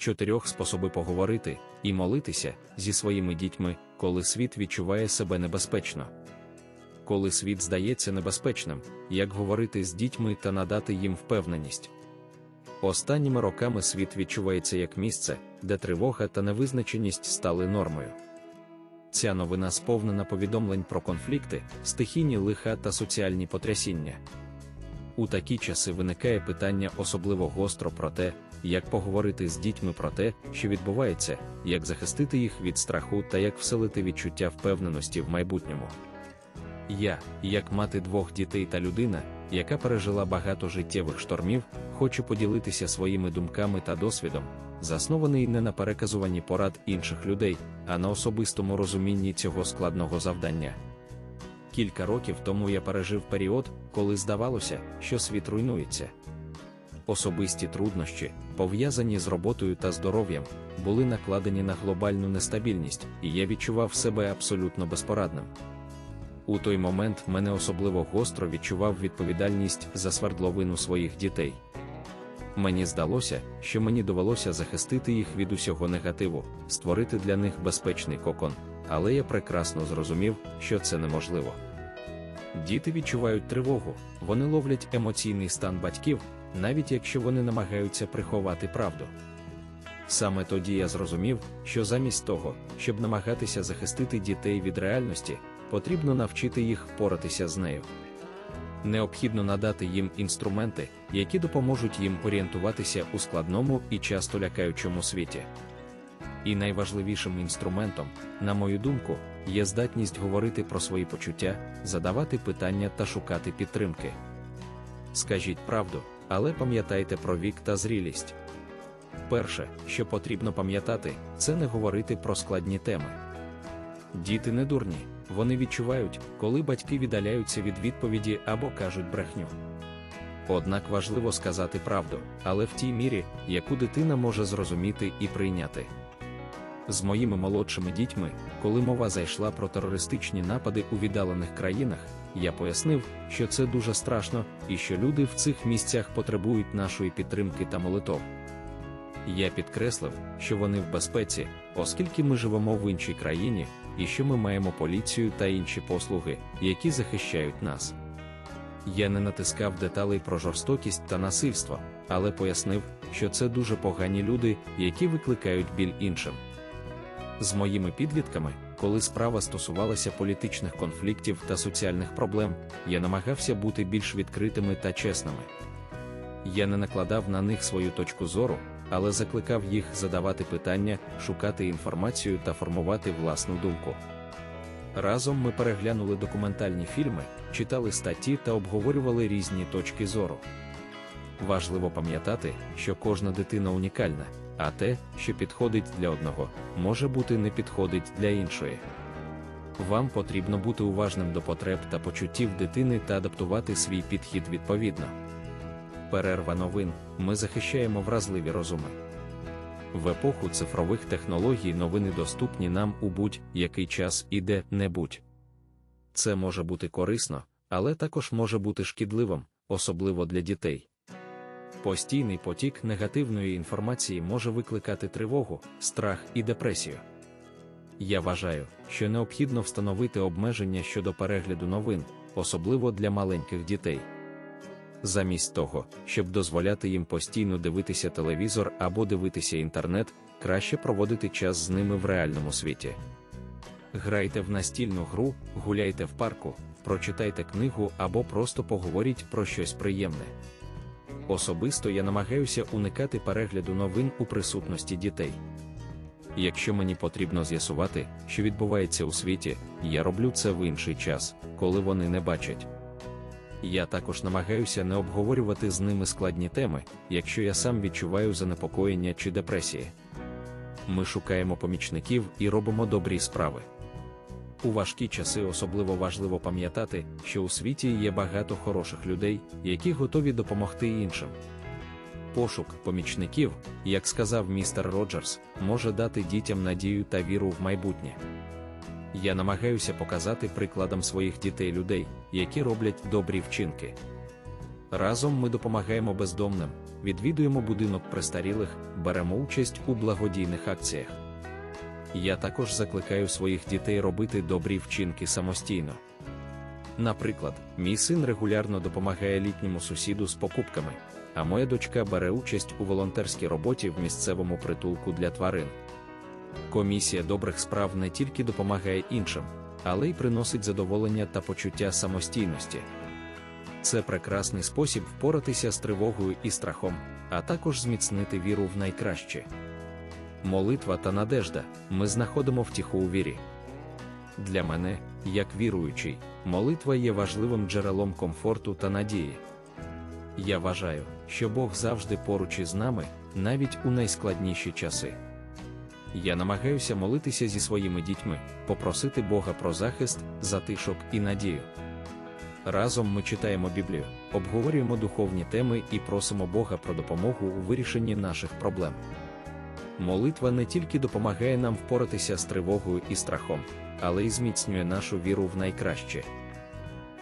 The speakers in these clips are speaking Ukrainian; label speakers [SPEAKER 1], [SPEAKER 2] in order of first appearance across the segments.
[SPEAKER 1] чотирьох способи поговорити і молитися зі своїми дітьми, коли світ відчуває себе небезпечно. Коли світ здається небезпечним, як говорити з дітьми та надати їм впевненість. Останніми роками світ відчувається як місце, де тривога та невизначеність стали нормою. Ця новина сповнена повідомлень про конфлікти, стихійні лиха та соціальні потрясіння. У такі часи виникає питання особливо гостро про те, як поговорити з дітьми про те, що відбувається, як захистити їх від страху та як вселити відчуття впевненості в майбутньому. Я, як мати двох дітей та людина, яка пережила багато життєвих штормів, хочу поділитися своїми думками та досвідом, заснований не на переказуванні порад інших людей, а на особистому розумінні цього складного завдання. Кілька років тому я пережив період, коли здавалося, що світ руйнується. Особисті труднощі, пов'язані з роботою та здоров'ям, були накладені на глобальну нестабільність, і я відчував себе абсолютно безпорадним. У той момент мене особливо гостро відчував відповідальність за свердловину своїх дітей. Мені здалося, що мені довелося захистити їх від усього негативу, створити для них безпечний кокон, але я прекрасно зрозумів, що це неможливо. Діти відчувають тривогу, вони ловлять емоційний стан батьків, навіть якщо вони намагаються приховати правду. Саме тоді я зрозумів, що замість того, щоб намагатися захистити дітей від реальності, потрібно навчити їх впоратися з нею. Необхідно надати їм інструменти, які допоможуть їм орієнтуватися у складному і часто лякаючому світі. І найважливішим інструментом, на мою думку, є здатність говорити про свої почуття, задавати питання та шукати підтримки. Скажіть правду, але пам'ятайте про вік та зрілість. Перше, що потрібно пам'ятати, це не говорити про складні теми. Діти не дурні, вони відчувають, коли батьки віддаляються від відповіді або кажуть брехню. Однак важливо сказати правду, але в тій мірі, яку дитина може зрозуміти і прийняти. З моїми молодшими дітьми, коли мова зайшла про терористичні напади у віддалених країнах, я пояснив, що це дуже страшно і що люди в цих місцях потребують нашої підтримки та молитов. Я підкреслив, що вони в безпеці, оскільки ми живемо в іншій країні, і що ми маємо поліцію та інші послуги, які захищають нас. Я не натискав деталей про жорстокість та насильство, але пояснив, що це дуже погані люди, які викликають біль іншим. З моїми підлітками, коли справа стосувалася політичних конфліктів та соціальних проблем, я намагався бути більш відкритими та чесними. Я не накладав на них свою точку зору, але закликав їх задавати питання, шукати інформацію та формувати власну думку. Разом ми переглянули документальні фільми, читали статті та обговорювали різні точки зору. Важливо пам'ятати, що кожна дитина унікальна, а те, що підходить для одного, може бути не підходить для іншої. Вам потрібно бути уважним до потреб та почуттів дитини та адаптувати свій підхід відповідно. Перерва новин ми захищаємо вразливі розуми. В епоху цифрових технологій новини доступні нам у будь-який час і де-небудь. Це може бути корисно, але також може бути шкідливим, особливо для дітей. Постійний потік негативної інформації може викликати тривогу, страх і депресію. Я вважаю, що необхідно встановити обмеження щодо перегляду новин, особливо для маленьких дітей. Замість того, щоб дозволяти їм постійно дивитися телевізор або дивитися інтернет, краще проводити час з ними в реальному світі. Грайте в настільну гру, гуляйте в парку, прочитайте книгу або просто поговоріть про щось приємне. Особисто я намагаюся уникати перегляду новин у присутності дітей. Якщо мені потрібно з'ясувати, що відбувається у світі, я роблю це в інший час, коли вони не бачать. Я також намагаюся не обговорювати з ними складні теми, якщо я сам відчуваю занепокоєння чи депресії. Ми шукаємо помічників і робимо добрі справи. У важкі часи особливо важливо пам'ятати, що у світі є багато хороших людей, які готові допомогти іншим. Пошук помічників, як сказав містер Роджерс, може дати дітям надію та віру в майбутнє. Я намагаюся показати прикладом своїх дітей людей, які роблять добрі вчинки. Разом ми допомагаємо бездомним, відвідуємо будинок престарілих, беремо участь у благодійних акціях. Я також закликаю своїх дітей робити добрі вчинки самостійно. Наприклад, мій син регулярно допомагає літньому сусіду з покупками, а моя дочка бере участь у волонтерській роботі в місцевому притулку для тварин. Комісія добрих справ не тільки допомагає іншим, але й приносить задоволення та почуття самостійності. Це прекрасний спосіб впоратися з тривогою і страхом, а також зміцнити віру в найкраще. Молитва та надежда ми знаходимо втіху у вірі. Для мене, як віруючий, молитва є важливим джерелом комфорту та надії. Я вважаю, що Бог завжди поруч із нами, навіть у найскладніші часи. Я намагаюся молитися зі своїми дітьми, попросити Бога про захист, затишок і надію. Разом ми читаємо Біблію, обговорюємо духовні теми і просимо Бога про допомогу у вирішенні наших проблем. Молитва не тільки допомагає нам впоратися з тривогою і страхом, але й зміцнює нашу віру в найкраще.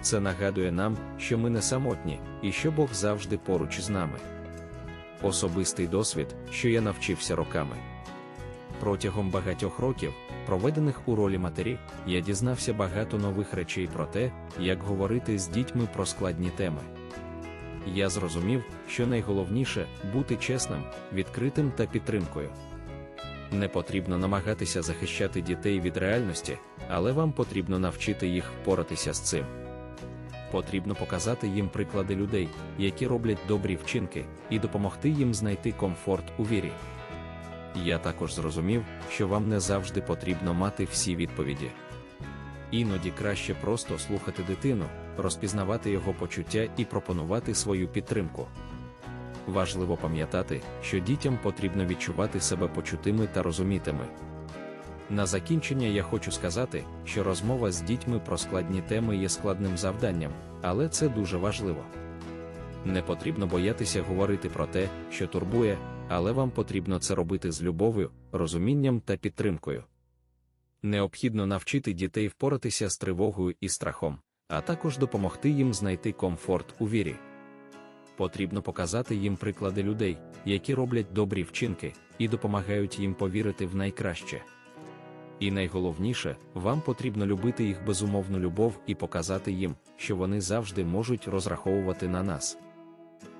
[SPEAKER 1] Це нагадує нам, що ми не самотні і що Бог завжди поруч з нами. Особистий досвід, що я навчився роками. Протягом багатьох років, проведених у ролі матері, я дізнався багато нових речей про те, як говорити з дітьми про складні теми. Я зрозумів, що найголовніше бути чесним, відкритим та підтримкою. Не потрібно намагатися захищати дітей від реальності, але вам потрібно навчити їх впоратися з цим. Потрібно показати їм приклади людей, які роблять добрі вчинки, і допомогти їм знайти комфорт у вірі. Я також зрозумів, що вам не завжди потрібно мати всі відповіді. Іноді краще просто слухати дитину, розпізнавати його почуття і пропонувати свою підтримку. Важливо пам'ятати, що дітям потрібно відчувати себе почутими та розумітими. На закінчення я хочу сказати, що розмова з дітьми про складні теми є складним завданням, але це дуже важливо. Не потрібно боятися говорити про те, що турбує, але вам потрібно це робити з любов'ю, розумінням та підтримкою. Необхідно навчити дітей впоратися з тривогою і страхом, а також допомогти їм знайти комфорт у вірі. Потрібно показати їм приклади людей, які роблять добрі вчинки, і допомагають їм повірити в найкраще. І найголовніше, вам потрібно любити їх безумовну любов і показати їм, що вони завжди можуть розраховувати на нас.